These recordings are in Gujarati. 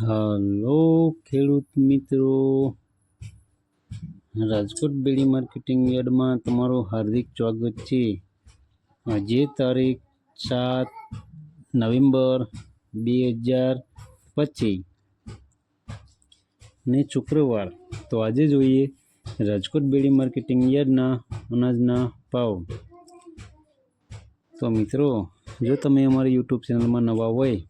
હાલો, ખેડૂત મિત્રો. રાજકોટ બેડી માર્કેટિંગ યાર્ડમાં તમારું હાર્દિક સ્વાગત છે. આજે તારીખ સાત નવેમ્બર બે હજાર પચીસ ને શુક્રવાર. તો આજે જોઈએ રાજકોટ બેડી માર્કેટિંગ યાર્ડના અનાજના ભાવ. તો મિત્રો, જો તમે અમારી યુટ્યુબ ચેનલમાં નવા હોય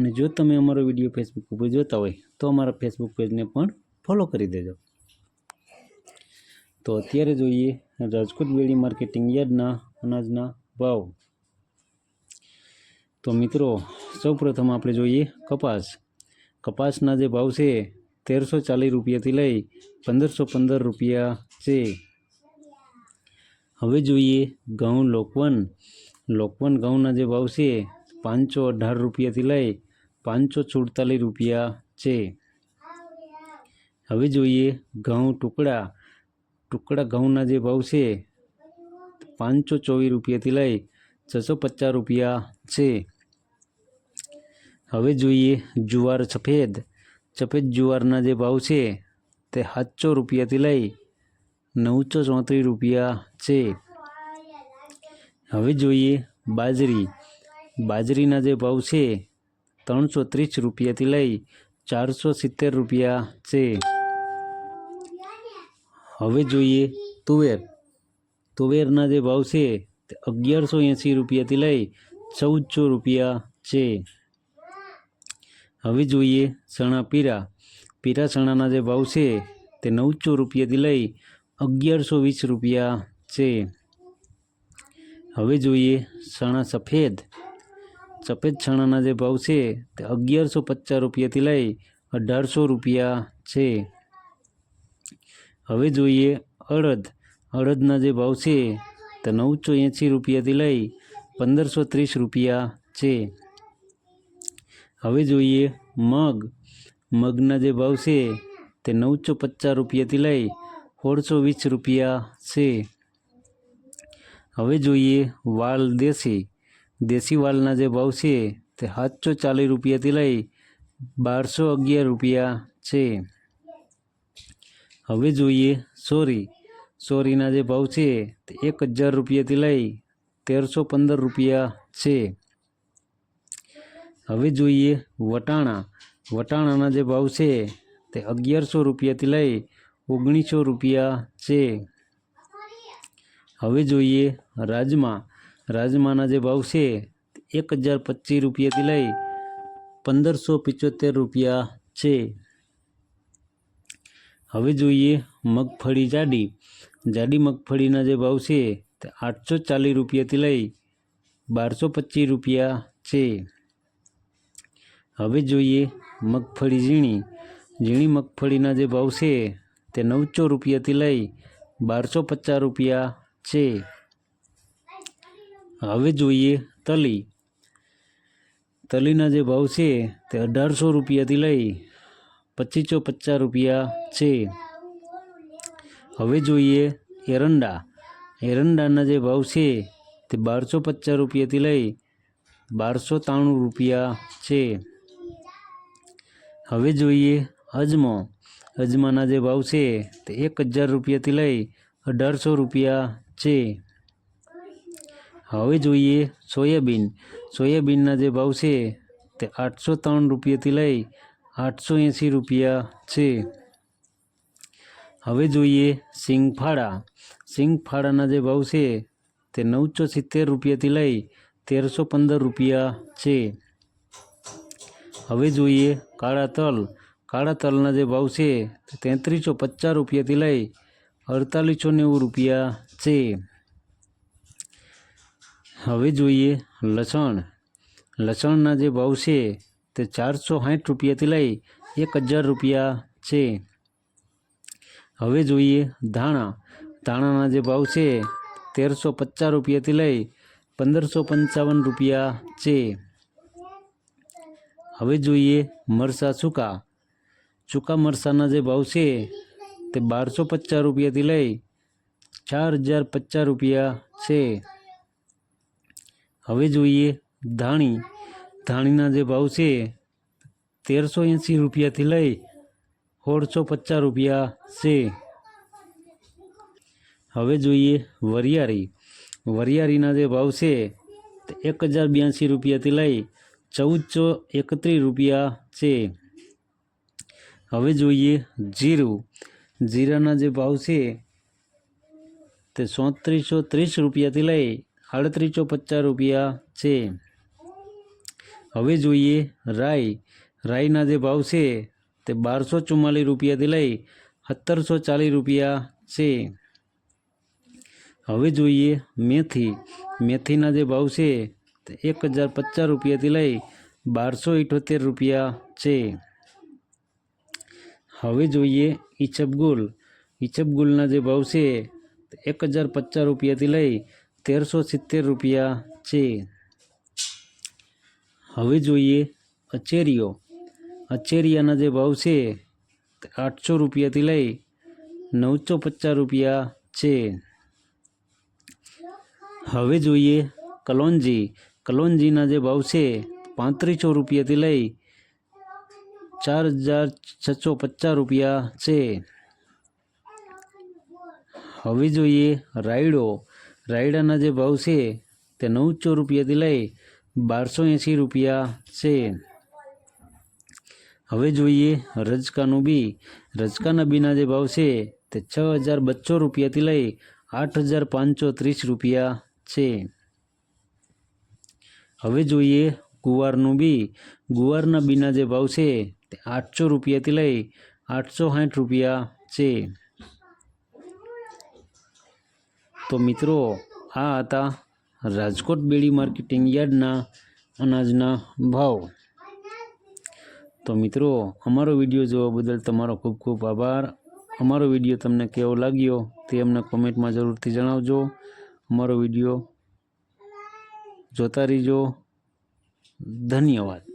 અને જો તમે અમારો વીડિયો ફેસબુક ઉપર જોતા હોય, તો અમારા ફેસબુક પેજને પણ ફોલો કરી દેજો. તો અત્યારે જોઈએ રાજકોટ બેડી માર્કેટિંગ યાર્ડના અનાજના ભાવ. તો મિત્રો, સૌપ્રથમ આપણે જોઈએ કપાસ. કપાસના જે ભાવ છે, તેરસો ચાલીસ રૂપિયાથી લઈ પંદરસો પંદર રૂપિયા છે. હવે જોઈએ ઘઉં લોકવન. લોકવન ઘઉંના જે ભાવ છે, પાંચસો અઢાર રૂપિયાથી લઈ પાંચસો સુડતાલીસ રૂપિયા છે. હવે જોઈએ ઘઉં ટુકડા. ટુકડા ઘઉંના જે ભાવ છે, પાંચસો ચોવીસ રૂપિયાથી લઈ છસો પચાસ રૂપિયા છે. હવે જોઈએ જુવાર સફેદ. સફેદ જુવારના જે ભાવ છે, તે સાતસો રૂપિયાથી લઈ નવસો ચોત્રીસ રૂપિયા છે. હવે જોઈએ બાજરી. બાજરીના જે ભાવ છે ત્રણસો ત્રીસ રૂપિયાથી લઈ ચારસો સિત્તેર રૂપિયા છે. હવે જોઈએ તુવેર. તુવેરના જે ભાવ છે તે અગિયારસો એંસી રૂપિયાથી લઈ ચૌદસો રૂપિયા છે. હવે જોઈએ ચણા પીરા. પીરા ચણાના જે ભાવ છે તે નવસો રૂપિયાથી લઈ અગિયારસો વીસ રૂપિયા છે. હવે જોઈએ ચણા સફેદ. સફેદ ચણાના જે ભાવ છે તે અગિયારસો પચાસ રૂપિયાથી લઈ અઢારસો રૂપિયા છે. હવે જોઈએ અડદ. અડદના જે ભાવ છે તે નવસો એંસી રૂપિયાથી લઈ પંદરસો ત્રીસ રૂપિયા છે. હવે જોઈએ મગ. મગના જે ભાવ છે તે નવસો પચાસ રૂપિયાથી લઈ સોળસો વીસ રૂપિયા છે. હવે જોઈએ વાલ દેશી. દેશી વાલના જે ભાવ છે તે સાતસો ચાલીસ રૂપિયાથી લઈ બારસો અગિયાર રૂપિયા છે. હવે જોઈએ સોરી. સોરીના જે ભાવ છે તે એક હજાર રૂપિયાથી લઈ તેરસો પંદર રૂપિયા છે. હવે જોઈએ વટાણા. વટાણાના જે ભાવ છે તે અગિયારસો રૂપિયાથી લઈ ઓગણીસો રૂપિયા છે. હવે જોઈએ રાજમા. રાજમાના જે ભાવ છે, એક હજાર પચીસ રૂપિયાથી લઈ પંદરસો પિચોતેર રૂપિયા છે. હવે જોઈએ મગફળી જાડી. જાડી મગફળીના જે ભાવ છે, તે આઠસો ચાલીસ રૂપિયાથી લઈ બારસો પચીસ રૂપિયા છે. હવે જોઈએ મગફળી ઝીણી. ઝીણી મગફળીના જે ભાવ છે, તે નવસો રૂપિયાથી લઈ બારસો પચાસ રૂપિયા છે. હવે જોઈએ તલી. તલીના જે ભાવ છે તે અઢારસો રૂપિયાથી લઈ પચીસો પચાસ રૂપિયા છે. હવે જોઈએ એરંડા. એરંડાના જે ભાવ છે તે બારસો પચાસ રૂપિયાથી લઈ બારસો ત્રાણું રૂપિયા છે. હવે જોઈએ અજમો. અજમાના જે ભાવ છે તે એક હજાર રૂપિયાથી લઈ અઢારસો રૂપિયા છે. હવે જોઈએ સોયાબીન. સોયાબીનના જે ભાવ છે તે આઠસો ત્રણ રૂપિયાથી લઈ આઠસો એંસી રૂપિયા છે. હવે જોઈએ સિંગફાળા. સિંગફાળાના જે ભાવ છે તે નવસો સિત્તેર રૂપિયાથી લઈ તેરસો પંદર રૂપિયા છે. હવે જોઈએ કાળા તલ. કાળા તલના જે ભાવ છે તે તેત્રીસો પચાસ રૂપિયાથી લઈ અડતાલીસો નેવું રૂપિયા છે. હવે જોઈએ લસણ. લસણના જે ભાવ છે તે તે ચારસો સાઠ રૂપિયાથી લઈ એક હજાર રૂપિયા છે. હવે જોઈએ ધાણા. ધાણાના જે ભાવ છે તેરસો પચાસ રૂપિયાથી લઈ પંદરસો પંચાવન રૂપિયા છે. હવે જોઈએ મરચાં સૂકા. સૂકા મરચાંના જે ભાવ છે તે બારસો પચાસ રૂપિયાથી લઈ ચાર હજાર પચાસ રૂપિયા છે. હવે જોઈએ ધાણી. ધાણીના જે ભાવ છે, તેરસો એંસી રૂપિયાથી લઈ સોળસો પચાસ રૂપિયા છે. હવે જોઈએ વરિયાળી. વરિયાળીના જે ભાવ છે એક હજાર બ્યાસી રૂપિયાથી લઈ ચૌદસો એકત્રીસ રૂપિયા છે. હવે જોઈએ જીરું. જીરાના જે ભાવ છે, તે સોત્રીસો ત્રીસ રૂપિયાથી લઈ આડત્રીસો પચાસ રૂપિયા છે હવે જોઈએ રાઈ રાઈના જે ભાવ છે તે બારસો ચુમ્માલીસ રૂપિયાથી લઈ સત્તરસો ચાલીસ રૂપિયા છે હવે જોઈએ મેથી મેથીના જે ભાવ છે તે એક હજાર પચાસ રૂપિયાથી લઈ બારસો ઇઠોતેર રૂપિયા છે હવે જોઈએ ઈચબગુલ ઈચબગુલના જે ભાવ છે તે એક હજાર પચાસ રૂપિયાથી લઈ તેરસો સિત્તેર રૂપિયા છે. હવે જોઈએ અચેરીઓ અચેરિયાના જે ભાવ છે આઠસો રૂપિયાથી લઈ નવસો પચાસ રૂપિયા છે. હવે જોઈએ કલોંજી કલોંજીના જે ભાવ છે પાંત્રીસો રૂપિયાથી લઈ ચાર હજાર છસો પચાસ રૂપિયા છે. હવે જોઈએ રાયડો. રાયડાના જે ભાવ છે, તે નવસો રૂપિયાથી લઈ બારસો એંસી રૂપિયા છે. હવે જોઈએ રજકાનું બી. રજકાના બીના જે ભાવ છે, તે છ હજાર બસો રૂપિયાથી લઈ આઠ હજાર પાંચસો ત્રીસ રૂપિયા છે. હવે જોઈએ ગુવારનું બી. ગુવારના બીના જે ભાવ છે, તે આઠસો રૂપિયાથી લઈ આઠસો સાઠ રૂપિયા છે. તો મિત્રો, આ હતા રાજકોટ બેડી માર્કેટિંગ યાર્ડના અનાજના ભાવ. તો મિત્રો, અમારો વીડિયો જોવા બદલ તમારો ખૂબ ખૂબ આભાર. અમારો વીડિયો તમને કેવો લાગ્યો તે અમને કોમેન્ટમાં જરૂરથી જણાવજો. અમારો વીડિયો જોતા રહીજો. ધન્યવાદ.